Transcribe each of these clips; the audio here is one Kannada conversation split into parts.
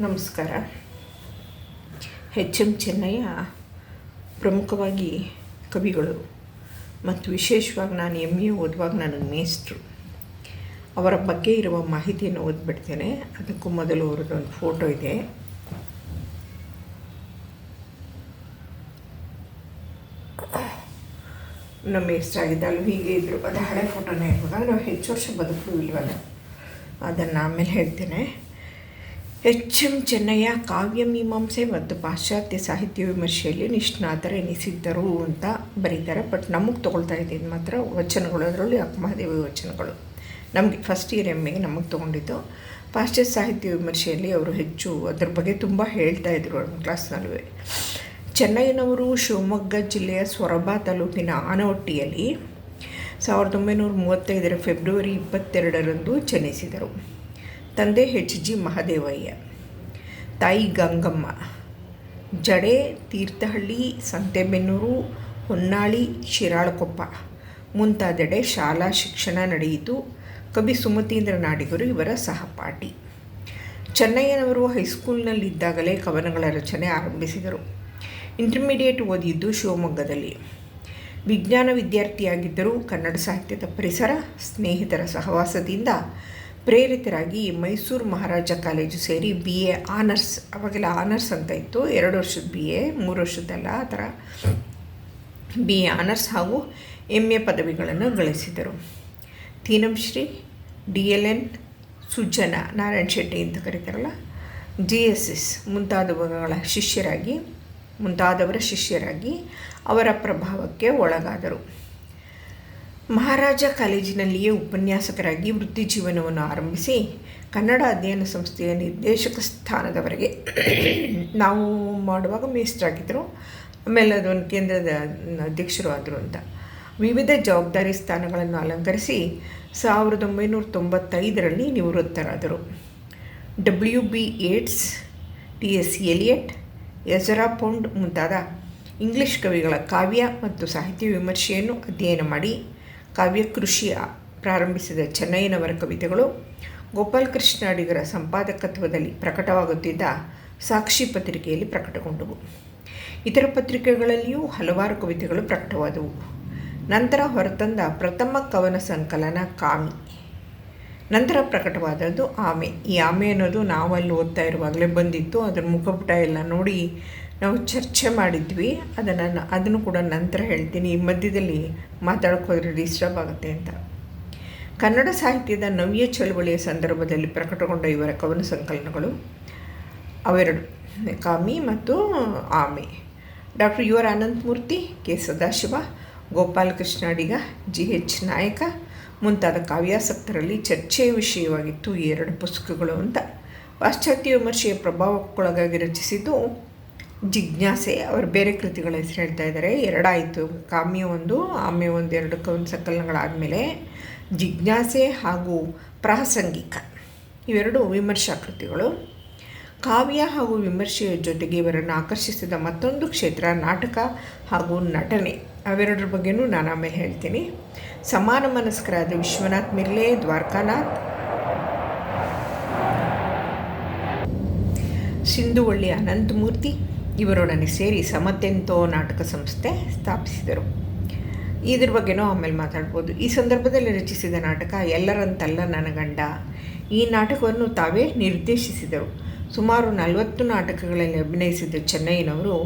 ನಮಸ್ಕಾರ. ಎಚ್ ಎಂ ಚೆನ್ನಯ್ಯ ಪ್ರಮುಖವಾಗಿ ಕವಿಗಳು ಮತ್ತು ವಿಶೇಷವಾಗಿ ನಾನು ಎಂ ಎ ಓದುವಾಗ ನನಗೆ ಮೇಸ್ಟ್ರು ಅವರ ಬಗ್ಗೆ ಇರುವ ಮಾಹಿತಿಯನ್ನು ಓದ್ಬಿಡ್ತೇನೆ. ಅದಕ್ಕೂ ಮೊದಲು ಅವ್ರದ್ದೊಂದು ಫೋಟೋ ಇದೆ. ನಮ್ಮ ಮೇಸ್ಟ್ರಾಗಿದ್ದ ಅಲ್ಲಿ ಹೀಗೆ ಇದ್ರು. ಅದು ಹಳೆ ಫೋಟೋನೇ ಇರುವಾಗ ನಾವು ಹೆಚ್ಚು ವರ್ಷ ಬದುಕು ಇಲ್ವಲ್ಲ? ಅದನ್ನು ಆಮೇಲೆ ಹೇಳ್ತೇನೆ. ಎಚ್ ಎಂ ಚೆನ್ನಯ್ಯ ಕಾವ್ಯ ಮೀಮಾಂಸೆ ಮತ್ತು ಪಾಶ್ಚಾತ್ಯ ಸಾಹಿತ್ಯ ವಿಮರ್ಶೆಯಲ್ಲಿ ನಿಷ್ಣಾತರೆನಿಸಿದ್ದರು ಅಂತ ಬರೀತಾರೆ. ಬಟ್ ನಮಗೆ ತೊಗೊಳ್ತಾ ಇದ್ದಿದ್ದು ಮಾತ್ರ ವಚನಗಳು. ಅದರಲ್ಲಿ ಅಕ್ಕಮಹಾದೇವಿ ವಚನಗಳು. ನಮಗೆ ಫಸ್ಟ್ ಇಯರ್ ಎಂ ನಮಗೆ ತೊಗೊಂಡಿದ್ದು. ಪಾಶ್ಚಾತ್ಯ ಸಾಹಿತ್ಯ ವಿಮರ್ಶೆಯಲ್ಲಿ ಅವರು ಹೆಚ್ಚು ಅದ್ರ ಬಗ್ಗೆ ತುಂಬ ಹೇಳ್ತಾ ಇದ್ರು ನಮ್ಮ ಕ್ಲಾಸ್ನಲ್ಲೂ ಚೆನ್ನೈನವರು ಶಿವಮೊಗ್ಗ ಜಿಲ್ಲೆಯ ಸೊರಬ ತಾಲೂಕಿನ ಆನವಟ್ಟಿಯಲ್ಲಿ ಸಾವಿರದ ಒಂಬೈನೂರ ಮೂವತ್ತೈದರ ಫೆಬ್ರವರಿ ಇಪ್ಪತ್ತೆರಡರಂದು ಜನಿಸಿದರು. ತಂದೆ ಎಚ್ ಜಿ ಮಹದೇವಯ್ಯ, ತಾಯಿ ಗಂಗಮ್ಮ, ಜಡೆ ತೀರ್ಥಹಳ್ಳಿ, ಸಂತೆಬೆನ್ನೂರು, ಹೊನ್ನಾಳಿ, ಶಿರಾಳಕೊಪ್ಪ ಮುಂತಾದೆಡೆ ಶಾಲಾ ಶಿಕ್ಷಣ ನಡೆಯಿತು. ಕವಿ ಸುಮತೀಂದ್ರ ನಾಡಿಗರು ಇವರ ಸಹಪಾಠಿ. ಚೆನ್ನಯ್ಯನವರು ಹೈಸ್ಕೂಲ್ನಲ್ಲಿದ್ದಾಗಲೇ ಕವನಗಳ ರಚನೆ ಆರಂಭಿಸಿದರು. ಇಂಟರ್ಮೀಡಿಯೇಟ್ ಓದಿದ್ದು ಶಿವಮೊಗ್ಗದಲ್ಲಿ. ವಿಜ್ಞಾನ ವಿದ್ಯಾರ್ಥಿಯಾಗಿದ್ದರೂ ಕನ್ನಡ ಸಾಹಿತ್ಯದ ಪರಿಸರ, ಸ್ನೇಹಿತರ ಸಹವಾಸದಿಂದ ಪ್ರೇರಿತರಾಗಿ ಮೈಸೂರು ಮಹಾರಾಜ ಕಾಲೇಜು ಸೇರಿ ಬಿ ಎ ಆನರ್ಸ್ ಅವಾಗೆಲ್ಲ ಆನರ್ಸ್ ಅಂತ ಇತ್ತು. ಎರಡು ವರ್ಷದ ಬಿ ಎ ಮೂರು ವರ್ಷದ್ದಲ್ಲ, ಆ ಥರ ಬಿ ಎ ಆನರ್ಸ್ ಹಾಗೂ ಎಂ ಎ ಪದವಿಗಳನ್ನು ಗಳಿಸಿದರು. Teenamshree D L N Sujjana Narayan Shetty ಅಂತ ಕರೀತಾರಲ್ಲ ಜಿ ಎಸ್ ಎಸ್ ಮುಂತಾದವುಗಳ ಶಿಷ್ಯರಾಗಿ, ಮುಂತಾದವರ ಶಿಷ್ಯರಾಗಿ ಅವರ ಪ್ರಭಾವಕ್ಕೆ ಒಳಗಾದರು. ಮಹಾರಾಜ ಕಾಲೇಜಿನಲ್ಲಿಯೇ ಉಪನ್ಯಾಸಕರಾಗಿ ವೃತ್ತಿ ಜೀವನವನ್ನು ಆರಂಭಿಸಿ ಕನ್ನಡ ಅಧ್ಯಯನ ಸಂಸ್ಥೆಯ ನಿರ್ದೇಶಕ ಸ್ಥಾನದವರೆಗೆ ನಾವು ಮಾಡುವಾಗ ಮೇಸ್ಟ್ರಾಗಿದ್ದರು ಆಮೇಲೆ ಅದೊಂದು ಕೇಂದ್ರದ ಅಧ್ಯಕ್ಷರು ಆದರು ಅಂತ. ವಿವಿಧ ಜವಾಬ್ದಾರಿ ಸ್ಥಾನಗಳನ್ನು ಅಲಂಕರಿಸಿ ಸಾವಿರದ ಒಂಬೈನೂರ ತೊಂಬತ್ತೈದರಲ್ಲಿ ನಿವೃತ್ತರಾದರು. W B Yeats T S Eliot Ezra Pound ಮುಂತಾದ ಇಂಗ್ಲಿಷ್ ಕವಿಗಳ ಕಾವ್ಯ ಮತ್ತು ಸಾಹಿತ್ಯ ವಿಮರ್ಶೆಯನ್ನು ಅಧ್ಯಯನ ಮಾಡಿ ಕಾವ್ಯ ಕೃಷಿಯ ಪ್ರಾರಂಭಿಸಿದ ಚೆನ್ನಯ್ಯನವರ ಕವಿತೆಗಳು ಗೋಪಾಲಕೃಷ್ಣ ಅಡಿಗರ ಸಂಪಾದಕತ್ವದಲ್ಲಿ ಪ್ರಕಟವಾಗುತ್ತಿದ್ದ ಸಾಕ್ಷಿ ಪತ್ರಿಕೆಯಲ್ಲಿ ಪ್ರಕಟಗೊಂಡವು. ಇತರ ಪತ್ರಿಕೆಗಳಲ್ಲಿಯೂ ಹಲವಾರು ಕವಿತೆಗಳು ಪ್ರಕಟವಾದವು. ನಂತರ ಹೊರತಂದ ಪ್ರಥಮ ಕವನ ಸಂಕಲನ ಕಾಮಿ. ನಂತರ ಪ್ರಕಟವಾದದ್ದು ಆಮೆ. ಈ ಆಮೆ ಅನ್ನೋದು ನಾವಲ್ಲಿ ಓದ್ತಾ ಇರುವಾಗಲೇ ಬಂದಿತ್ತು. ಅದರ ಮುಖಪುಟ ಎಲ್ಲ ನೋಡಿ ನಾವು ಚರ್ಚೆ ಮಾಡಿದ್ವಿ. ಅದನ್ನು ಅದನ್ನು ಕೂಡ ನಂತರ ಹೇಳ್ತೀನಿ. ಈ ಮಧ್ಯದಲ್ಲಿ ಮಾತಾಡೋಕ್ಕೋದ್ರೆ ಡಿಸ್ಟರ್ಬ್ ಆಗುತ್ತೆ ಅಂತ. ಕನ್ನಡ ಸಾಹಿತ್ಯದ ನವ್ಯ ಚಳುವಳಿಯ ಸಂದರ್ಭದಲ್ಲಿ ಪ್ರಕಟಗೊಂಡ ಇವರ ಕವನ ಸಂಕಲನಗಳು ಅವೆರಡು. ಕಾಮಿ ಮತ್ತು ಆಮೆ. Doctor U R Ananthamurthy, K. Sadashiva, Gopalakrishna Adiga G H Nayaka ಮುಂತಾದ ಕಾವ್ಯಾಸಕ್ತರಲ್ಲಿ ಚರ್ಚೆಯ ವಿಷಯವಾಗಿತ್ತು ಈ ಎರಡು ಪುಸ್ತಕಗಳು ಅಂತ. ಪಾಶ್ಚಾತ್ಯ ವಿಮರ್ಶೆಯ ಪ್ರಭಾವಕ್ಕೊಳಗಾಗಿ ರಚಿಸಿದ್ದು ಜಿಜ್ಞಾಸೆ, ಅವರು ಬೇರೆ ಕೃತಿಗಳ ಹೆಸರು ಹೇಳ್ತಾ ಇದ್ದಾರೆ ಎರಡಾಯಿತು. ಕಾಮ್ಯ ಒಂದು, ಆಮ್ಯ ಒಂದು ಎರಡು ಕವನ ಸಂಕಲನಗಳಾದಮೇಲೆ ಜಿಜ್ಞಾಸೆ ಹಾಗೂ ಪ್ರಾಸಂಗಿಕ. ಇವೆರಡು ವಿಮರ್ಶಾ ಕೃತಿಗಳು. ಕಾವ್ಯ ಹಾಗೂ ವಿಮರ್ಶೆಯ ಜೊತೆಗೆ ಇವರನ್ನು ಆಕರ್ಷಿಸಿದ ಮತ್ತೊಂದು ಕ್ಷೇತ್ರ, ನಾಟಕ ಹಾಗೂ ನಟನೆ. ಅವೆರಡರ ಬಗ್ಗೆನೂ ನಾನು ಆಮೇಲೆ ಹೇಳ್ತೀನಿ. ಸಮಾನ ಮನಸ್ಕರಾದ ವಿಶ್ವನಾಥ್ ಮಿರ್ಲೆ, ದ್ವಾರಕಾನಾಥ್, ಸಿಂಧುವಳ್ಳಿ ಅನಂತಮೂರ್ತಿ ಇವರೊಡನೆ ಸೇರಿ ಸಮತೆಂತೋ ನಾಟಕ ಸಂಸ್ಥೆ ಸ್ಥಾಪಿಸಿದರು. ಇದ್ರ ಬಗ್ಗೆನೂ ಆಮೇಲೆ ಮಾತಾಡ್ಬೋದು. ಈ ಸಂದರ್ಭದಲ್ಲಿ ರಚಿಸಿದ ನಾಟಕ ಎಲ್ಲರಂತಲ್ಲ ನನ್ನ ಗಂಡ. ಈ ನಾಟಕವನ್ನು ತಾವೇ ನಿರ್ದೇಶಿಸಿದರು. ಸುಮಾರು ನಲವತ್ತು ನಾಟಕಗಳಲ್ಲಿ ಅಭಿನಯಿಸಿದ ಚೆನ್ನೈನವರು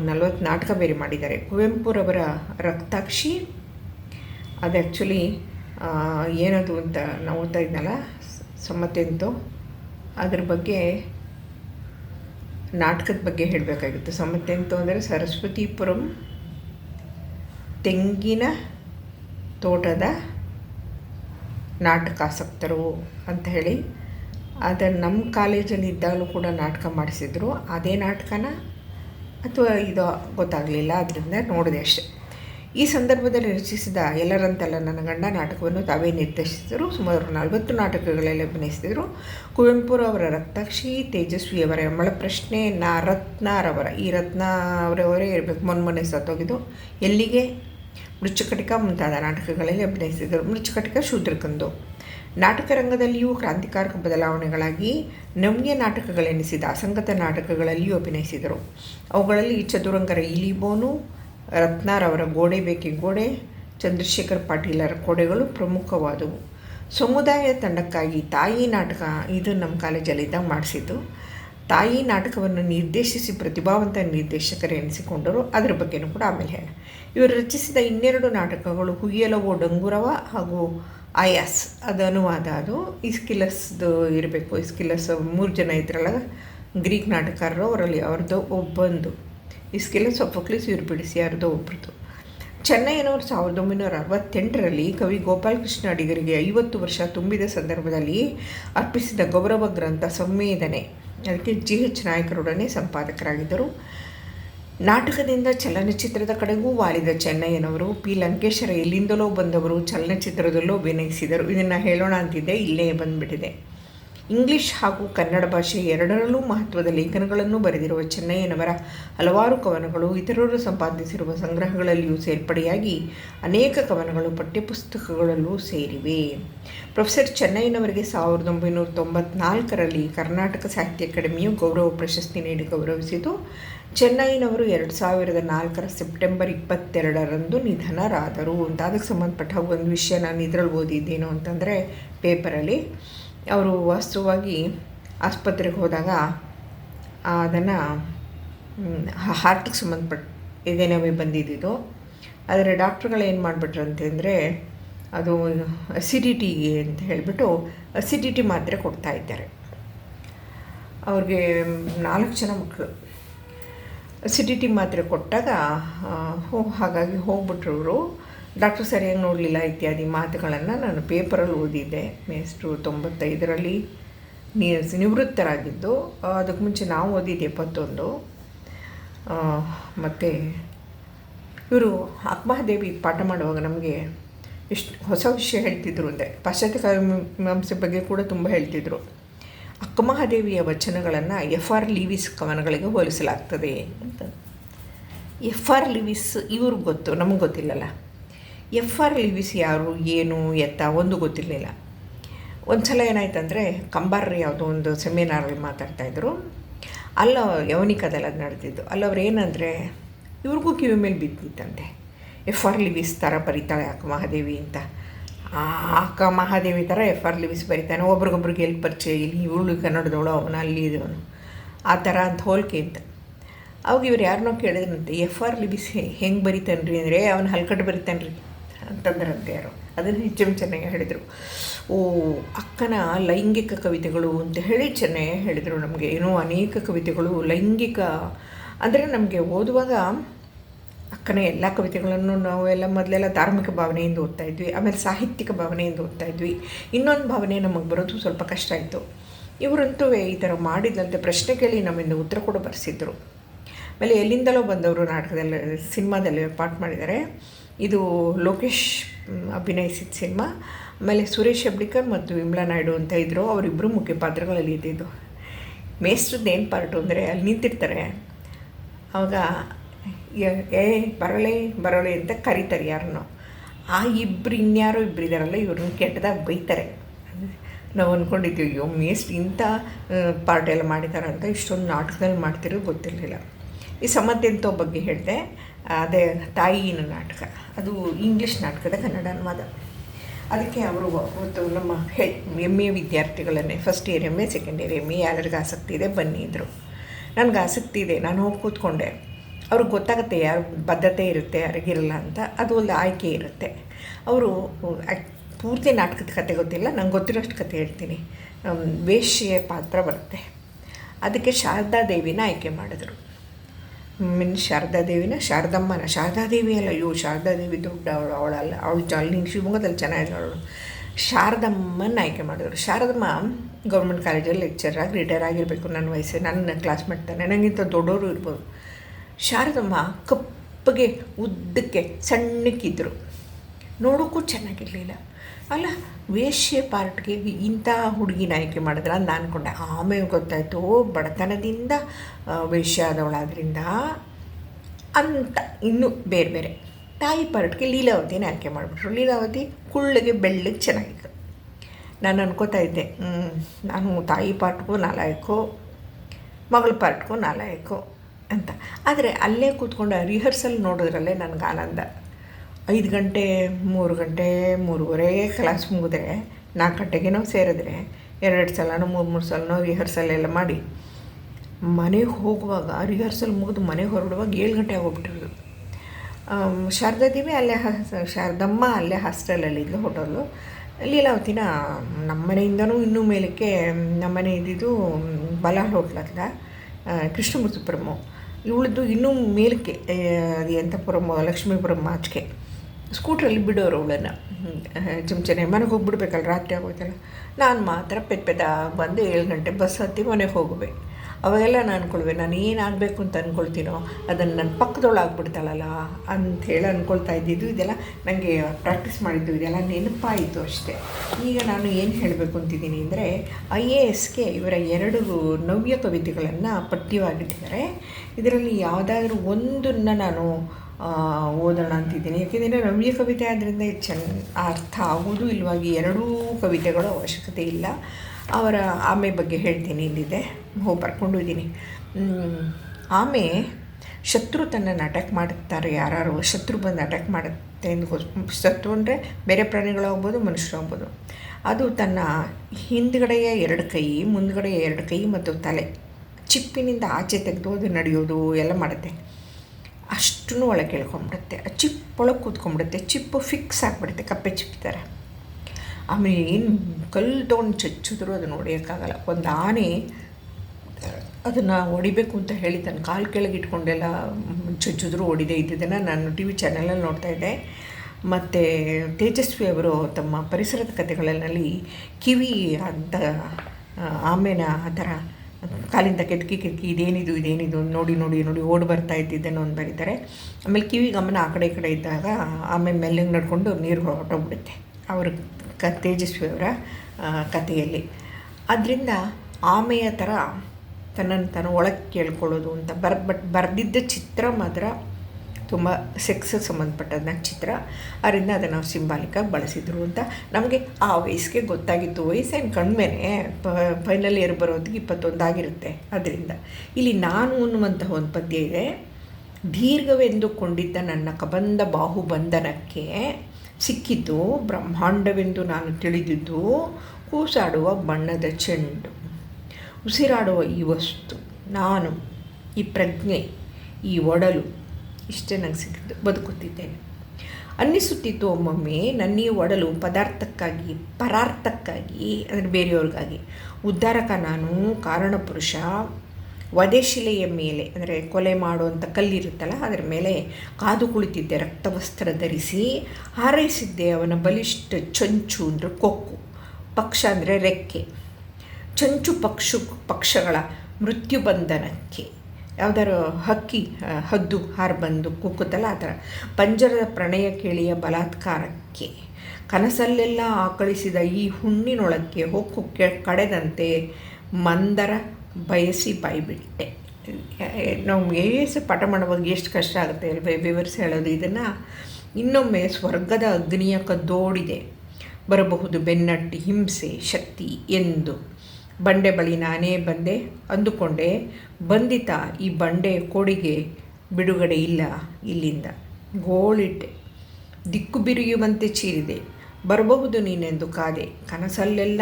ನಲವತ್ತು ನಾಟಕ ಬೇರೆ ಮಾಡಿದ್ದಾರೆ. ಕುವೆಂಪುರವರ ರಕ್ತಾಕ್ಷಿ. ಅದು ಆ್ಯಕ್ಚುಲಿ ಏನದು ಅಂತ ನಾವು ಓದ್ತಾ ಇದ್ನಲ್ಲ ಸಮ್ಮತೆಂತೋ ಅದ್ರ ಬಗ್ಗೆ ನಾಟಕದ ಬಗ್ಗೆ ಹೇಳಬೇಕಾಗಿತ್ತು. ಸಮ್ಮತೆಂತೋ ಅಂದರೆ ಸರಸ್ವತಿಪುರಂ ತೆಂಗಿನ ತೋಟದ ನಾಟಕಾಸಕ್ತರು ಅಂತ ಹೇಳಿ ಅದನ್ನು ನಮ್ಮ ಕಾಲೇಜಲ್ಲಿ ಇದ್ದಾಗಲೂ ಕೂಡ ನಾಟಕ ಮಾಡಿಸಿದ್ರು. ಅದೇ ನಾಟಕನ ಅಥವಾ ಇದು ಗೊತ್ತಾಗಲಿಲ್ಲ, ಅದರಿಂದ ನೋಡಿದೆ ಅಷ್ಟೆ. ಈ ಸಂದರ್ಭದಲ್ಲಿ ರಚಿಸಿದ ಎಲ್ಲರಂತಲ್ಲ ನನ್ನ ಗಂಡ ನಾಟಕವನ್ನು ತಾವೇ ನಿರ್ದೇಶಿಸಿದರು. ಸುಮಾರು ನಲವತ್ತು ನಾಟಕಗಳಲ್ಲಿ ಅಭಿನಯಿಸಿದರು. ಕುವೆಂಪುರವರ ರಕ್ತಾಕ್ಷಿ ತೇಜಸ್ವಿಯವರ ಯಮಳ ಪ್ರಶ್ನೆ, ನಾ ರತ್ನಾರವರ ಈ ರತ್ನ ಅವರವರೇ ಇರಬೇಕು. ಮೊನ್ಮೊನ್ನೆ ಮೊನ್ನೆ ಸತ್ತೋಗಿದ್ದು ಎಲ್ಲಿಗೆ? ಮೃಚ್ಛಕಟಿಕ ಮುಂತಾದ ನಾಟಕಗಳಲ್ಲಿ ಅಭಿನಯಿಸಿದರು. ಮೃಚ್ಛಕಟಿಕ ಶೂದ್ರಕಂದು. ನಾಟಕ ರಂಗದಲ್ಲಿಯೂ ಕ್ರಾಂತಿಕಾರಕ ಬದಲಾವಣೆಗಳಾಗಿ ನಮ್ಗೆ ನಾಟಕಗಳೆನಿಸಿದ ಅಸಂಗತ ನಾಟಕಗಳಲ್ಲಿಯೂ ಅಭಿನಯಿಸಿದರು. ಅವುಗಳಲ್ಲಿ ಚದುರಂಗರ ಇಲಿಬೋನು ರತ್ನಾರವರ ಗೋಡೆ ಬೇಕಿ ಗೋಡೆ, ಚಂದ್ರಶೇಖರ್ ಪಾಟೀಲರ ಕೊಡೆಗಳು ಪ್ರಮುಖವಾದವು. ಸಮುದಾಯ ತಂಡಕ್ಕಾಗಿ ತಾಯಿ ನಾಟಕ ಇದು ನಮ್ಮ ಕಾಲೇಜಲ್ಲಿದ್ದಾಗ ಮಾಡಿಸಿದ್ದು. ತಾಯಿ ನಾಟಕವನ್ನು ನಿರ್ದೇಶಿಸಿ ಪ್ರತಿಭಾವಂತ ನಿರ್ದೇಶಕರು ಎನಿಸಿಕೊಂಡರು. ಅದರ ಬಗ್ಗೆನೂ ಕೂಡ ಆಮೇಲೆ ಹೇಳ ಇವರು ರಚಿಸಿದ ಇನ್ನೆರಡು ನಾಟಕಗಳು ಹುಯ್ಯಲವೋ, ಡಂಗುರವ ಹಾಗೂ ಆಯಾಸ್. ಅದು ಅನುವಾದ ಅದು. ಇಸ್ಕಿಲಸ್ದು ಇರಬೇಕು. ಇಸ್ಕಿಲಸ್ ಮೂರು ಜನ ಇದ್ರಲ್ಲ, ಗ್ರೀಕ್ ನಾಟಕಾರರು ಅವರಲ್ಲಿ ಅವ್ರದ್ದು ಒಬ್ಬಂದು. ಇಸ್ಕಿಲಸ್ ಒಫೋಕ್ಲಿಸ್ ಇವ್ರು ಬಿಡಿಸಿ ಯಾರ್ದೋ ಒಬ್ಬರದು ಚೆನ್ನಯ್ಯನವರು ಸಾವಿರದ ಒಂಬೈನೂರ ಅರವತ್ತೆಂಟರಲ್ಲಿ ಕವಿ ಗೋಪಾಲಕೃಷ್ಣ ಅಡಿಗರಿಗೆ ಐವತ್ತು ವರ್ಷ ತುಂಬಿದ ಸಂದರ್ಭದಲ್ಲಿ ಅರ್ಪಿಸಿದ ಗೌರವ ಗ್ರಂಥ ಸಂವೇದನೆ. ಅದಕ್ಕೆ ಜಿ ಎಚ್ ನಾಯಕರೊಡನೆ ಸಂಪಾದಕರಾಗಿದ್ದರು. ನಾಟಕದಿಂದ ಚಲನಚಿತ್ರದ ಕಡೆಗೂ ವಾಲಿದ ಚೆನ್ನಯ್ಯನವರು ಪಿ. ಲಂಕೇಶ್ವರ ಎಲ್ಲಿಂದಲೋ ಬಂದವರು ಚಲನಚಿತ್ರದಲ್ಲೂ ಅಭಿನಯಿಸಿದರು. ಇದನ್ನು ಹೇಳೋಣ ಅಂತಿದ್ದೆ, ಇಲ್ಲೇ ಬಂದುಬಿಟ್ಟಿದೆ. ಇಂಗ್ಲಿಷ್ ಹಾಗೂ ಕನ್ನಡ ಭಾಷೆ ಎರಡರಲ್ಲೂ ಮಹತ್ವದ ಲೇಖನಗಳನ್ನು ಬರೆದಿರುವ ಚೆನ್ನಯ್ಯನವರ ಹಲವಾರು ಕವನಗಳು ಇತರರು ಸಂಪಾದಿಸಿರುವ ಸಂಗ್ರಹಗಳಲ್ಲಿಯೂ ಸೇರ್ಪಡೆಯಾಗಿ ಅನೇಕ ಕವನಗಳು ಪಠ್ಯಪುಸ್ತಕಗಳಲ್ಲೂ ಸೇರಿವೆ. ಪ್ರೊಫೆಸರ್ ಚೆನ್ನಯ್ಯನವರಿಗೆ ಸಾವಿರದ ಒಂಬೈನೂರ ತೊಂಬತ್ನಾಲ್ಕರಲ್ಲಿ ಕರ್ನಾಟಕ ಸಾಹಿತ್ಯ ಅಕಾಡೆಮಿಯು ಗೌರವ ಪ್ರಶಸ್ತಿ ನೀಡಿ ಗೌರವಿಸಿತು. ಚೆನ್ನೈನವರು ಎರಡು ಸಾವಿರದ ನಾಲ್ಕರ ಸೆಪ್ಟೆಂಬರ್ ಇಪ್ಪತ್ತೆರಡರಂದು ನಿಧನರಾದರು. ಅಂತ ಅದಕ್ಕೆ ಸಂಬಂಧಪಟ್ಟ ಒಂದು ವಿಷಯ ನಾನು ಇದರಲ್ಲಿ ಓದಿದ್ದೇನು ಅಂತಂದರೆ ಪೇಪರಲ್ಲಿ. ಅವರು ವಾಸ್ತವವಾಗಿ ಆಸ್ಪತ್ರೆಗೆ ಹೋದಾಗ, ಅದನ್ನು ಹಾರ್ಟಿಗೆ ಸಂಬಂಧಪಟ್ಟ ಎದೆನೋವೆ ಬಂದಿದ್ದು ಆದರೆ ಡಾಕ್ಟ್ರುಗಳು ಏನು ಮಾಡಿಬಿಟ್ರು ಅಂತಂದರೆ, ಅದು ಅಸಿಡಿಟಿಗೆ ಅಂತ ಹೇಳಿಬಿಟ್ಟು ಅಸಿಡಿಟಿ ಮಾತ್ರೆ ಕೊಡ್ತಾ ಇದ್ದಾರೆ. ಅವ್ರಿಗೆ ನಾಲ್ಕು ಜನ ಮಕ್ಕಳು. ಅಸಿಡಿಟಿ ಮಾತ್ರೆ ಕೊಟ್ಟಾಗ ಹೋ, ಹಾಗಾಗಿ ಹೋಗ್ಬಿಟ್ರು ಅವರು ಡಾಕ್ಟ್ರು ಸರಿಯಾಗಿ ನೋಡಲಿಲ್ಲ ಇತ್ಯಾದಿ ಮಾತುಗಳನ್ನು ನಾನು ಪೇಪರಲ್ಲಿ ಓದಿದ್ದೆ. ಮೇಸ್ಟ್ರು ತೊಂಬತ್ತೈದರಲ್ಲಿ ನಿವೃತ್ತರಾಗಿದ್ದು ಅದಕ್ಕೆ ಮುಂಚೆ ನಾವು ಓದಿದ್ದೆ ಎಪ್ಪತ್ತೊಂದು. ಮತ್ತು ಇವರು ಅಕ್ಮಹಾದೇವಿ ಪಾಠ ಮಾಡುವಾಗ ನಮಗೆ ಎಷ್ಟು ಹೊಸ ವಿಷಯ ಹೇಳ್ತಿದ್ರು ಅಂದರೆ ಪಾಶ್ಚಾತ್ಯ ಮೀಮಾಂಸೆ ಬಗ್ಗೆ ಕೂಡ ತುಂಬ ಹೇಳ್ತಿದ್ರು. ಅಕ್ಕಮಹಾದೇವಿಯ ವಚನಗಳನ್ನು ಎಫ್ ಆರ್ ಲಿವಿಸ್ ಕವನಗಳಿಗೆ ಹೋಲಿಸಲಾಗ್ತದೆ ಅಂತ ಎಫ್ ಆರ್ ಲಿವಿಸ್ ಇವ್ರಿಗೆ ಗೊತ್ತು, ನಮಗೆ ಗೊತ್ತಿಲ್ಲಲ್ಲ. ಎಫ್ ಆರ್ ಲಿವಿಸ್ ಯಾರು, ಏನು, ಎತ್ತ ಒಂದು ಗೊತ್ತಿರಲಿಲ್ಲ. ಒಂದು ಸಲ ಏನಾಯ್ತಂದರೆ ಕಂಬಾರ್ರಿ ಯಾವುದೋ ಒಂದು ಸೆಮಿನಾರಲ್ಲಿ ಮಾತಾಡ್ತಾಯಿದ್ರು ಅಲ್ಲ ಯವನಿಕದಲ್ಲಿ ಅದು ನಡೆದಿದ್ದು. ಅಲ್ಲವ್ರು ಏನಂದರೆ, ಇವ್ರಿಗೂ ಕಿವಿ ಮೇಲೆ ಬಿದ್ದಿತ್ತಂತೆ. ಎಫ್ ಆರ್ ಲಿವಿಸ್ ಥರ ಬರೀತಾಳೆ ಅಕ್ಕ ಮಹಾದೇವಿ ಅಂತ. ಆ ಅಕ್ಕ ಮಹಾದೇವಿ ಥರ ಎಫ್ ಆರ್ ಲಿವಿಸ್ ಬರಿತಾನೆ. ಒಬ್ರಿಗೊಬ್ರಿಗೆ ಎಲ್ಲಿ ಪರಿಚಯ ಇಲ್ಲಿ ಇವಳು ಕನ್ನಡದವಳು, ಅವನು ಅಲ್ಲಿ ಇದವನು ಆ ಥರ ಅಂತ ಹೋಲಿಕೆ ಅಂತ ಅವಾಗ ಇವ್ರು ಯಾರನ್ನೋ ಕೇಳಿದ್ರಂತೆ, ಎಫ್ ಆರ್ ಲಿವಿಸ್ ಹೆಂಗೆ ಬರಿತಾನೆ ಅಂದರೆ, ಅವನು ಹಲ್ಕಟ್ಟು ಬರಿತಾನೆ ರೀ ಅಂತಂದ್ರಂತೆ ಯಾರು. ಅದನ್ನು ಹೆಚ್ಚು ಚೆನ್ನಾಗಿ ಹೇಳಿದರು. ಓ, ಅಕ್ಕನ ಲೈಂಗಿಕ ಕವಿತೆಗಳು ಅಂತ ಹೇಳಿ ಚೆನ್ನಾಗಿ ಹೇಳಿದರು ನಮಗೆ. ಏನೋ ಅನೇಕ ಕವಿತೆಗಳು ಲೈಂಗಿಕ, ಅಂದರೆ ನಮಗೆ ಓದುವಾಗ ಅಕ್ಕನ ಎಲ್ಲ ಕವಿತೆಗಳನ್ನು ನಾವು ಎಲ್ಲ ಮೊದಲೆಲ್ಲ ಧಾರ್ಮಿಕ ಭಾವನೆಯಿಂದ ಓದ್ತಾ ಇದ್ವಿ, ಆಮೇಲೆ ಸಾಹಿತ್ಯಿಕ ಭಾವನೆಯಿಂದ ಓದ್ತಾ ಇದ್ವಿ. ಇನ್ನೊಂದು ಭಾವನೆ ನಮಗೆ ಬರೋದು ಸ್ವಲ್ಪ ಕಷ್ಟ ಆಯಿತು. ಇವರಂತೂ ಈ ಥರ ಮಾಡಿದಂತೆ ಪ್ರಶ್ನೆ ಕೇಳಿ ನಮ್ಮಿಂದ ಉತ್ತರ ಕೂಡ ಬರೆಸಿದ್ರು. ಆಮೇಲೆ ಎಲ್ಲಿಂದಲೋ ಬಂದವರು ನಾಟಕದಲ್ಲಿ, ಸಿನಿಮಾದಲ್ಲಿ ಪಾಠ ಮಾಡಿದ್ದಾರೆ. ಇದು ಲೋಕೇಶ್ ಅಭಿನಯಿಸಿದ ಸಿನಿಮಾ. ಆಮೇಲೆ ಸುರೇಶ್ ಅಬ್ಡಿಕರ್ ಮತ್ತು ವಿಮ್ಲಾ ನಾಯ್ಡು ಅಂತ ಇದ್ದರು ಅವರಿಬ್ಬರು ಮುಖ್ಯ ಪಾತ್ರಗಳಲ್ಲಿ ಇದ್ದಿದ್ದು. ಮೇಸ್ಟ್ರದ್ದು ಏನು ಪಾರ್ಟು ಅಂದರೆ ಅಲ್ಲಿ ನಿಂತಿರ್ತಾರೆ. ಆವಾಗ ಏ ಬರಳೆ ಬರಳೆ ಅಂತ ಕರೀತಾರೆ ಯಾರನ್ನೋ. ಆ ಇಬ್ಬರು ಇನ್ಯಾರೋ ಇಬ್ಬರು ಇದ್ದಾರಲ್ಲ ಇವ್ರನ್ನ ಕೆಟ್ಟದಾಗ ಬೈತಾರೆ. ನಾವು ಅಂದ್ಕೊಂಡಿದ್ವಿ ಅಯ್ಯೋ ಮೇಸ್ಟ್ ಇಂಥ ಪಾರ್ಟೆಲ್ಲ ಮಾಡಿದ್ದಾರೆ ಅಂತ, ಇಷ್ಟೊಂದು ನಾಟಕದಲ್ಲಿ ಮಾಡ್ತಿರೋ ಗೊತ್ತಿರಲಿಲ್ಲ. ಈ ಸಮತೆಂತೋ ಬಗ್ಗೆ ಹೇಳಿದೆ. ಅದೇ ತಾಯಿನ ನಾಟಕ. ಅದು ಇಂಗ್ಲೀಷ್ ನಾಟಕದ ಕನ್ನಡ ಅನುವಾದ. ಅದಕ್ಕೆ ಅವರು ಅವತ್ತು ನಮ್ಮ ಹೆ M A ವಿದ್ಯಾರ್ಥಿಗಳನ್ನೇ first year M A second year M A ಯಾರಿಗೆ ಆಸಕ್ತಿ ಇದೆ, ಬನ್ನಿ ಇದ್ದರು ನನಗೆ ಆಸಕ್ತಿ ಇದೆ, ನಾನು ಹೋಗಿ ಕೂತ್ಕೊಂಡೆ. ಅವ್ರಿಗೆ ಗೊತ್ತಾಗುತ್ತೆ ಯಾರು, ಬದ್ಧತೆ ಇರುತ್ತೆ, ಯಾರಿಗಿರಲ್ಲ ಅಂತ. ಅದು ಒಂದು ಆಯ್ಕೆ ಇರುತ್ತೆ. ಅವರು ಪೂರ್ತಿ ನಾಟಕದ ಕತೆ ಗೊತ್ತಿಲ್ಲ, ನಂಗೆ ಗೊತ್ತಿರೋಷ್ಟು ಕತೆ ಹೇಳ್ತೀನಿ. ವೇಶ್ಯೆಯ ಪಾತ್ರ ಬರುತ್ತೆ. ಅದಕ್ಕೆ ಶಾರದಾ ದೇವಿನ ಆಯ್ಕೆ ಮಾಡಿದ್ರು. ಮೀನ್ ಶಾರದಾದೇವಿನ ಶಾರದಮ್ಮನ. ಶಾರದಾದೇವಿ ಅಲ್ಲ, ಅಯ್ಯೋ, ಶಾರದಾದೇವಿ ದೊಡ್ಡ ಅವಳು, ಅವಳಲ್ಲ, ಅವಳು ಅಲ್ಲಿ ಶಿವಮೊಗ್ಗದಲ್ಲಿ ಚೆನ್ನಾಗಿದ್ದಾಳು ಅವಳು ಶಾರದಮ್ಮನ ಆಯ್ಕೆ ಮಾಡಿದ್ರು. ಶಾರದಮ್ಮ ಗೌರ್ಮೆಂಟ್ ಕಾಲೇಜಲ್ಲಿ ಲೆಕ್ಚರಾಗಿ ರಿಟೈರ್ ಆಗಿರಬೇಕು ನನ್ನ ವಯಸ್ಸು ನನ್ನ ಕ್ಲಾಸ್ ಮಾಡ್ತಾನೆ ನನಗಿಂತ ದೊಡ್ಡವರು ಇರ್ಬೋದು. ಶಾರದಮ್ಮ ಕಪ್ಪಗೆ ಉದ್ದಕ್ಕೆ ಸಣ್ಣಕ್ಕಿದ್ರು. ನೋಡೋಕ್ಕೂ ಚೆನ್ನಾಗಿರಲಿಲ್ಲ. ಅಲ್ಲ, ವೇಶ್ಯ ಪಾರ್ಟ್ಗೆ ಇಂಥ ಹುಡುಗಿನ ಆಯ್ಕೆ ಮಾಡಿದ್ರೆ ಅಂತ ಅಂದ್ಕೊಂಡೆ ಆಮೇಲೆ ಗೊತ್ತಾಯಿತು ಬಡತನದಿಂದ ವೇಶ್ಯ ಆದವಳಾದ್ರಿಂದ ಅಂತ. ಇನ್ನೂ ಬೇರೆ ಬೇರೆ. ತಾಯಿ ಪಾರ್ಟ್ಗೆ ಲೀಲಾವತಿನ ಆಯ್ಕೆ ಮಾಡಿಬಿಟ್ರು. ಲೀಲಾವತಿ ಕುಳ್ಳಗೆ ಬೆಳ್ಳಗೆ ಚೆನ್ನಾಗಿತ್ತು. ನಾನು ಅನ್ಕೋತಾ ಇದ್ದೆ ನಾನು ತಾಯಿ ಪಾರ್ಟ್ಗೂ ನಾಲಾಯಕು, ಮಗಳ ಪಾರ್ಟ್ಗೂ ನಾಲಾಯಕು ಅಂತ. ಆದರೆ ಅಲ್ಲೇ ಕೂತ್ಕೊಂಡು ರಿಹರ್ಸಲ್ ನೋಡಿದ್ರಲ್ಲೇ ನನಗೆ ಆನಂದ. ಐದು ಗಂಟೆ, ಮೂರು ಗಂಟೆ, ಮೂರುವರೆ ಕ್ಲಾಸ್ ಮುಗಿದ್ರೆ ನಾಲ್ಕು ಗಂಟೆಗೆ ನಾವು ಸೇರಿದ್ರೆ ಎರಡು ಸಲನೋ, ಮೂರು ಮೂರು ಸಲನೋ ರಿಹರ್ಸಲ್ ಎಲ್ಲ ಮಾಡಿ ಮನೆಗೆ ಹೋಗುವಾಗ ರಿಹರ್ಸಲ್ ಮುಗಿದು ಮನೆಗೆ ಹೊರಡುವಾಗ ಏಳು ಗಂಟೆ ಆಗೋಗ್ಬಿಟ್ಟಿರೋದು. ಶಾರದಾ ದೇವಿ ಅಲ್ಲೇ ಹ, ಶಾರದಮ್ಮ ಅಲ್ಲೇ ಹಾಸ್ಟೆಲಲ್ಲಿದ್ಲು ಹೋಟೆಲು ಲೀಲಾವತಿನ ನಮ್ಮ ಮನೆಯಿಂದನೂ ಇನ್ನೂ ಮೇಲಕ್ಕೆ ನಮ್ಮ ಮನೆ ಇದ್ದಿದ್ದು ಬಲ ಹೋಟ್ಲ್ ಹತ್ರ ಕೃಷ್ಣಮೂರ್ತಿಪುರಮು ಇವಳದ್ದು ಇನ್ನೂ ಮೇಲಕ್ಕೆ ಅದು ಎಂತಪುರಮು ಲಕ್ಷ್ಮೀಪುರಂ ಆಚೆಗೆ. ಸ್ಕೂಟ್ರಲ್ಲಿ ಬಿಡೋರು ಅವಳನ್ನು. ಚುಮ್ಚನೆ ಮನೆಗೆ ಹೋಗ್ಬಿಡ್ಬೇಕಲ್ಲ, ರಾತ್ರಿ ಆಗೋಯ್ತಲ್ಲ. ನಾನು ಮಾತ್ರ ಪೆದ್ ಪೆದ ಬಂದು ಏಳು ಗಂಟೆ ಬಸ್ ಹತ್ತಿ ಮನೆಗೆ ಹೋಗುವೆ. ಅವಾಗೆಲ್ಲ ನಾನು ಅನ್ಕೊಳ್ವೆ, ನಾನು ಏನಾಗಬೇಕು ಅಂತ ಅಂದ್ಕೊಳ್ತೀನೋ ಅದನ್ನು ನನ್ನ ಪಕ್ಕದೊಳಗೆ ಆಗ್ಬಿಡ್ತಾಳಲ್ಲ ಅಂಥೇಳಿ ಅಂದ್ಕೊಳ್ತಾ ಇದ್ದಿದ್ದು, ಇದೆಲ್ಲ ನನಗೆ ಪ್ರಾಕ್ಟೀಸ್ ಮಾಡಿದ್ದು, ಇದೆಲ್ಲ ನೆನಪಾಯಿತು ಅಷ್ಟೇ. ಈಗ ನಾನು ಏನು ಹೇಳಬೇಕು ಅಂತಿದ್ದೀನಿ ಅಂದರೆ, ಐ ಎ ಎಸ್ಗೆ ಇವರ ಎರಡು ನವ್ಯ ಕವಿತೆಗಳನ್ನು ಪಠ್ಯವಾಗಿಟ್ಟಿದ್ದಾರೆ. ಇದರಲ್ಲಿ ಯಾವುದಾದ್ರೂ ಒಂದನ್ನು ನಾನು ಓದೋಣ ಅಂತಿದ್ದೀನಿ. ಯಾಕೆಂದರೆ ನವ್ಯ ಕವಿತೆ ಆದ್ದರಿಂದ ಚೆನ್ನ ಅರ್ಥ ಆಗೋದು ಇಲ್ಲವಾಗಿ ಎರಡೂ ಕವಿತೆಗಳು ಅವಶ್ಯಕತೆ ಇಲ್ಲ. ಅವರ ಆಮೆ ಬಗ್ಗೆ ಹೇಳ್ತೀನಿ ಇಲ್ಲಿದೆ. ಹೋಗಿ ಬರ್ಕೊಂಡು ಇದ್ದೀನಿ ಆಮೆ ಶತ್ರು ತನ್ನನ್ನು ಅಟ್ಯಾಕ್ ಮಾಡುತ್ತಾರೆ. ಯಾರು ಶತ್ರು ಬಂದು ಅಟ್ಯಾಕ್ ಮಾಡುತ್ತೆ ಅಂದ್ಕೋ ಶತ್ರು ಅಂದರೆ ಬೇರೆ ಪ್ರಾಣಿಗಳಾಗ್ಬೋದು, ಮನುಷ್ಯರಾಗ್ಬೋದು. ಅದು ತನ್ನ ಹಿಂದ್ಗಡೆಯ ಎರಡು ಕೈ, ಮುಂದ್ಗಡೆಯ ಎರಡು ಕೈ ಮತ್ತು ತಲೆ ಚಿಪ್ಪಿನಿಂದ ಆಚೆ ತೆಗೆದು ಅದು ನಡೆಯೋದು ಎಲ್ಲ ಮಾಡುತ್ತೆ. ಅಷ್ಟೂ ಒಳಗೆ ಕೇಳ್ಕೊಂಬಿಡುತ್ತೆ ಆ ಚಿಪ್ ಒಳಗೆ ಕೂತ್ಕೊಂಡ್ಬಿಡುತ್ತೆ ಚಿಪ್ಪು ಫಿಕ್ಸ್ ಆಗಿಬಿಡುತ್ತೆ. ಕಪ್ಪೆ ಚಿಪ್ ಥರ ಆಮೇಲೆ ಏನು ಕಲ್ಲು ತೊಗೊಂಡು ಚಚ್ಚಿದ್ರು ಅದನ್ನು ಹೊಡೆಯೋಕ್ಕಾಗಲ್ಲ ಒಂದು ಆನೆ ಅದನ್ನು ಹೊಡಿಬೇಕು ಅಂತ ಹೇಳಿ ತನ್ನ ಕಾಲು ಕೆಳಗೆ ಇಟ್ಕೊಂಡೆಲ್ಲ ಚಚ್ಚಿದ್ರು, ಹೊಡಿದೆ ಇದ್ದಿದ್ದನ್ನು ನಾನು ಟಿ ವಿ ಚಾನಲಲ್ಲಿ ನೋಡ್ತಾ ಇದ್ದೆ. ಮತ್ತು ತೇಜಸ್ವಿ ಅವರು ತಮ್ಮ ಪರಿಸರದ ಕಥೆಗಳಲ್ಲಿ ಕಿವಿ ಅಂತ ಆಮೇಲೆ ಆ ಥರ ಕಾಲಿಂದ ಕೆದಕಿ ಕಿಟಕಿ ಇದೇನಿದು ಇದೇನಿದು ನೋಡಿ ನೋಡಿ ನೋಡಿ ಓಡಿ ಬರ್ತಾ ಇದ್ದಿದ್ದೇನೋ ಒಂದು ಬರೀತಾರೆ. ಆಮೇಲೆ ಕಿವಿ ಗಮನ ಆ ಕಡೆ ಈ ಕಡೆ ಇದ್ದಾಗ ಆಮೇಲೆ ಮೆಲ್ಲಗೆ ನಡ್ಕೊಂಡು ನೀರು ಹೊರಟೋಗ್ಬಿಡುತ್ತೆ. ಅವ್ರ ಕ ತೇಜಸ್ವಿಯವರ ಕಥೆಯಲ್ಲಿ. ಅದರಿಂದ ಆಮೆಯ ಥರ ತನ್ನನ್ನು ತಾನು ಒಳಗೆ ಕೇಳ್ಕೊಳ್ಳೋದು ಅಂತ ಬರ್, ಬಟ್ ಬರೆದಿದ್ದ ಚಿತ್ರ ಮಾತ್ರ ತುಂಬ ಸೆಕ್ಸ್ ಸಂಬಂಧಪಟ್ಟ ಚಿತ್ರ. ಅದರಿಂದ ಅದನ್ನು ನಾವು ಸಿಂಬಾಲಿಕಾಗಿ ಬಳಸಿದ್ರು ಅಂತ ನಮಗೆ ಆ ವಯಸ್ಸಿಗೆ ಗೊತ್ತಾಗಿತ್ತು. ವಯಸ್ಸೇನು ಕಣ್ಮೇನೆ ಫೈನಲ್ ಇಯರ್ ಬರೋದಕ್ಕೆ ಇಪ್ಪತ್ತೊಂದಾಗಿರುತ್ತೆ ಅದರಿಂದ. ಇಲ್ಲಿ ನಾನು ಅನ್ನುವಂತಹ ಒಂದು ಪದ್ಯ ಇದೆ. ದೀರ್ಘವೆಂದು ಕೊಂಡಿದ್ದ ನನ್ನ ಕಬಂಧ ಬಾಹುಬಂಧನಕ್ಕೆ ಸಿಕ್ಕಿದ್ದು ಬ್ರಹ್ಮಾಂಡವೆಂದು ನಾನು ತಿಳಿದಿದ್ದು ಕೂಸಾಡುವ ಬಣ್ಣದ ಚೆಂಡು. ಉಸಿರಾಡುವ ಈ ವಸ್ತು, ನಾನು, ಈ ಪ್ರಜ್ಞೆ, ಈ ಒಡಲು ಇಷ್ಟೇ ನಂಗೆ ಸಿಕ್ಕಿದ್ದು, ಬದುಕುತ್ತಿದ್ದೇನೆ. ಅನ್ನಿಸುತ್ತಿತ್ತು ಒಮ್ಮೊಮ್ಮೆ ನನ್ನ ಒಡಲು ಪದಾರ್ಥಕ್ಕಾಗಿ, ಪರಾರ್ಥಕ್ಕಾಗಿ, ಅಂದರೆ ಬೇರೆಯವ್ರಿಗಾಗಿ. ಉದ್ಧಾರಕ ನಾನು ಕಾರಣಪುರುಷ ವಧೆಶಿಲೆಯ ಮೇಲೆ, ಅಂದರೆ ಕೊಲೆ ಮಾಡುವಂಥ ಕಲ್ಲಿರುತ್ತಲ್ಲ, ಅದರ ಮೇಲೆ ಕಾದು ಕುಳಿತಿದ್ದೆ, ರಕ್ತವಸ್ತ್ರ ಧರಿಸಿ, ಹಾರೈಸಿದ್ದೆ ಅವನ ಬಲಿಷ್ಠ ಚಂಚು ಅಂದರೆ ಕೊಕ್ಕು, ಪಕ್ಷ ಅಂದರೆ ರೆಕ್ಕೆ. ಚಂಚು ಪಕ್ಷು, ಪಕ್ಷಗಳ ಮೃತ್ಯು ಬಂಧನಕ್ಕೆ ಯಾವ್ದಾರು ಹಕ್ಕಿ ಹದ್ದು, ಹಾರು ಬಂದು ಕುಕ್ಕುತ್ತಲ್ಲ ಆ ಥರ. ಪಂಜರದ ಪ್ರಣಯ ಕೇಳಿಯ ಬಲಾತ್ಕಾರಕ್ಕೆ, ಕನಸಲ್ಲೆಲ್ಲ ಆಕಳಿಸಿದ ಈ ಹುಣ್ಣಿನೊಳಕ್ಕೆ ಹೊಕ್ಕು ಕಡೆದಂತೆ ಮಂದರ ಬಯಸಿ ಬಾಯ್ಬಿಟ್ಟೆ. ನಾವು ಏಸು ಪಾಠ ಮಾಡುವಾಗ ಎಷ್ಟು ಕಷ್ಟ ಆಗುತ್ತೆ ವಿವರಿಸಿ ಹೇಳೋದು. ಇದನ್ನು ಇನ್ನೊಮ್ಮೆ ಸ್ವರ್ಗದ ಅಗ್ನಿಯ ಕದ್ದೋಡಿದೆ. ಬರಬಹುದು ಬೆನ್ನಟ್ಟಿ, ಹಿಂಸೆ, ಶಕ್ತಿ ಎಂದು. ಬಂಡೆ ಬಳಿ ನಾನೇ ಬಂದೆ. ಅಂದುಕೊಂಡೆ, ಬಂದಿತ ಈ ಬಂಡೆ ಕೋಡಿಗೆ ಬಿಡುಗಡೆ ಇಲ್ಲ ಇಲ್ಲಿಂದ. ಗೋಳಿಟ್ಟೆ. ದಿಕ್ಕು ಬಿರಿಯುವಂತೆ ಚೀರಿದೆ. ಬರಬಹುದು ನೀನೆಂದು ಕಾದೆ. ಕನಸಲ್ಲೆಲ್ಲ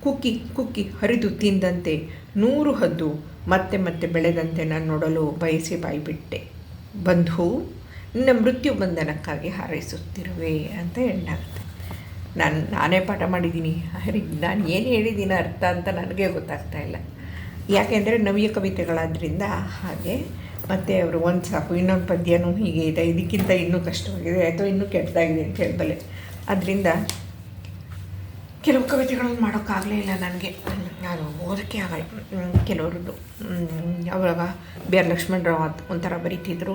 ಕುಕ್ಕಿ ಕುಕ್ಕಿ ಹರಿದು ತಿಂದಂತೆ ನೂರು ಹದ್ದು ಮತ್ತೆ ಮತ್ತೆ ಬೆಳೆದಂತೆ ನಾನು ನೋಡಲು ಬಯಸಿ ಬಾಯಿಬಿಟ್ಟೆ. ಬಂಧು, ನಿನ್ನ ಮೃತ್ಯು ಬಂಧನಕ್ಕಾಗಿ ಹಾರೈಸುತ್ತಿರುವೆ ಅಂತ ಹೆಣ್ಣಾಗುತ್ತೆ ನಾನು, ನಾನೇ ಪಾಠ ಮಾಡಿದ್ದೀನಿ. ಹರಿ ನಾನು ಏನು ಹೇಳಿದ್ದೀನಿ ಅರ್ಥ ಅಂತ ನನಗೆ ಗೊತ್ತಾಗ್ತಾ ಇಲ್ಲ. ಯಾಕೆಂದರೆ ನವ್ಯ ಕವಿತೆಗಳಾದ್ರಿಂದ ಹಾಗೆ ಮತ್ತು ಅವರು ಒಂದು ಸಾಕು, ಇನ್ನೊಂದು ಪದ್ಯನೂ ಹೀಗೆ ಇದೆ. ಇದಕ್ಕಿಂತ ಇನ್ನೂ ಕಷ್ಟವಾಗಿದೆ. ಅಥವಾ ಇನ್ನೂ ಕೆಟ್ಟದಾಗಿದೆ ಅಂತ ಹೇಳ್ಬಲ್ಲೆ. ಅದರಿಂದ ಕೆಲವು ಕವಿತೆಗಳನ್ನು ಮಾಡೋಕ್ಕಾಗಲೇ ಇಲ್ಲ ನನಗೆ. ನಾನು ಓದೋಕ್ಕೆ ಆಗಲ್ಲ. ಕೆಲವರು ಕೆಲವ್ರದ್ದು ಅವಾಗ ಬಿ ಆರ್ ಲಕ್ಷ್ಮಣರಾವ್ ಅದು ಒಂಥರ ಬರೀತಿದ್ರು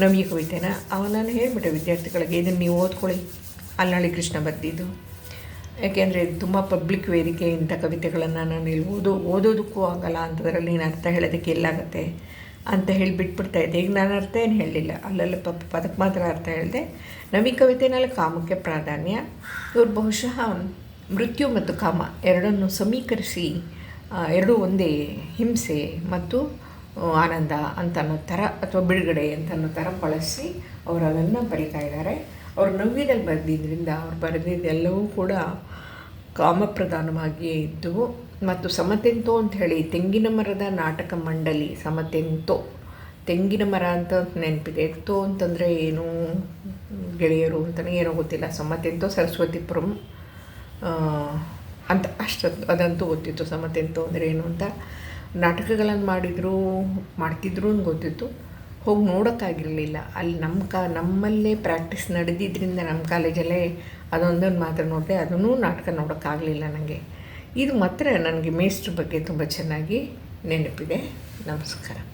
ನವ್ಯ ಕವಿತೆನ. ಅವನ್ನ ನಾನು ಹೇಳಿಬಿಟ್ಟೆ ವಿದ್ಯಾರ್ಥಿಗಳಿಗೆ, ಇದನ್ನು ನೀವು ಓದ್ಕೊಳ್ಳಿ. ಅಲ್ಲಾಳಿ ಕೃಷ್ಣ ಬರೆದಿದ್ದು ಯಾಕೆಂದರೆ ತುಂಬ ಪಬ್ಲಿಕ್ ವೇದಿಕೆ ಇಂಥ ಕವಿತೆಗಳನ್ನು ನಾನು ಇಲ್ಲಿ ಓದೋ ಓದೋದಕ್ಕೂ ಆಗಲ್ಲ ಅಂಥದ್ರಲ್ಲಿ ನೀನು ಅರ್ಥ ಹೇಳೋದಕ್ಕೆ ಎಲ್ಲಾಗತ್ತೆ ಅಂತ ಹೇಳಿ ಬಿಟ್ಬಿಡ್ತಾ ಇದ್ದೆ. ಈಗ ನಾನು ಅರ್ಥ ಏನು ಹೇಳಲಿಲ್ಲ. ಅಲ್ಲೆಲ್ಲ ಪ ಪದಕ್ಕೆ ಮಾತ್ರ ಅರ್ಥ ಹೇಳಿದೆ. ನವಿ ಕವಿತೆನಲ್ಲಿ ಕಾಮಕ್ಕೆ ಪ್ರಾಧಾನ್ಯ. ಇವರು ಬಹುಶಃ ಮೃತ್ಯು ಮತ್ತು ಕಾಮ ಎರಡನ್ನು ಸಮೀಕರಿಸಿ ಎರಡೂ ಒಂದೇ ಹಿಂಸೆ ಮತ್ತು ಆನಂದ ಅಂತ ಅನ್ನೋ ಥರ ಅಥವಾ ಬಿಡುಗಡೆ ಅಂತ ಅನ್ನೋ ಥರ ಬಳಸಿ ಅವರು ಅದನ್ನು ಬರಿತಾ ಇದ್ದಾರೆ. ಅವರು ನವ್ಯದಲ್ಲಿ ಬರೆದಿದ್ದರಿಂದ ಅವ್ರು ಬರೆದಿದ್ದೆಲ್ಲವೂ ಕೂಡ ಕಾಮಪ್ರಧಾನವಾಗಿಯೇ ಇದ್ದವು ಮತ್ತು ಸಮತೆಂತೋ ಅಂತ ಹೇಳಿ ತೆಂಗಿನ ಮರದ ನಾಟಕ ಮಂಡಳಿ, ಸಮತೆಂತೋ. ತೆಂಗಿನ ಮರ ಅಂತ ನೆನಪಿದೆ. ತೋ ಅಂತಂದರೆ ಏನು? ಗೆಳೆಯರು ಅಂತಲೇ ಏನೋ ಗೊತ್ತಿಲ್ಲ. ಸಮತೆಂತೋ ಸರಸ್ವತಿಪುರಂ ಅಂತ ಅಷ್ಟೊಂದು ಅದಂತೂ ಗೊತ್ತಿತ್ತು. ಸಮತೆಂತೋ ಅಂದರೆ ಏನು ಅಂತ ನಾಟಕಗಳನ್ನು ಮಾಡಿದ್ರು, ಮಾಡ್ತಿದ್ರು ಅಂತ ಗೊತ್ತಿತ್ತು. ಹೋಗಿ ನೋಡೋಕ್ಕಾಗಿರಲಿಲ್ಲ. ಅಲ್ಲಿ ನಮ್ಮ ಕಾ, ನಮ್ಮಲ್ಲೇ ಪ್ರಾಕ್ಟೀಸ್ ನಡೆದಿದ್ದರಿಂದ ನಮ್ಮ ಕಾಲೇಜಲ್ಲೇ ಅದೊಂದೊಂದು ಮಾತ್ರ ನೋಡಿದೆ, ಅದನ್ನೂ ನಾಟಕ ನೋಡೋಕ್ಕಾಗಲಿಲ್ಲ ನನಗೆ ಇದು ಮಾತ್ರ ನನಗೆ ಮೇಸ್ಟ್ರ ಬಗ್ಗೆ ತುಂಬ ಚೆನ್ನಾಗಿ ನೆನಪಿದೆ. ನಮಸ್ಕಾರ.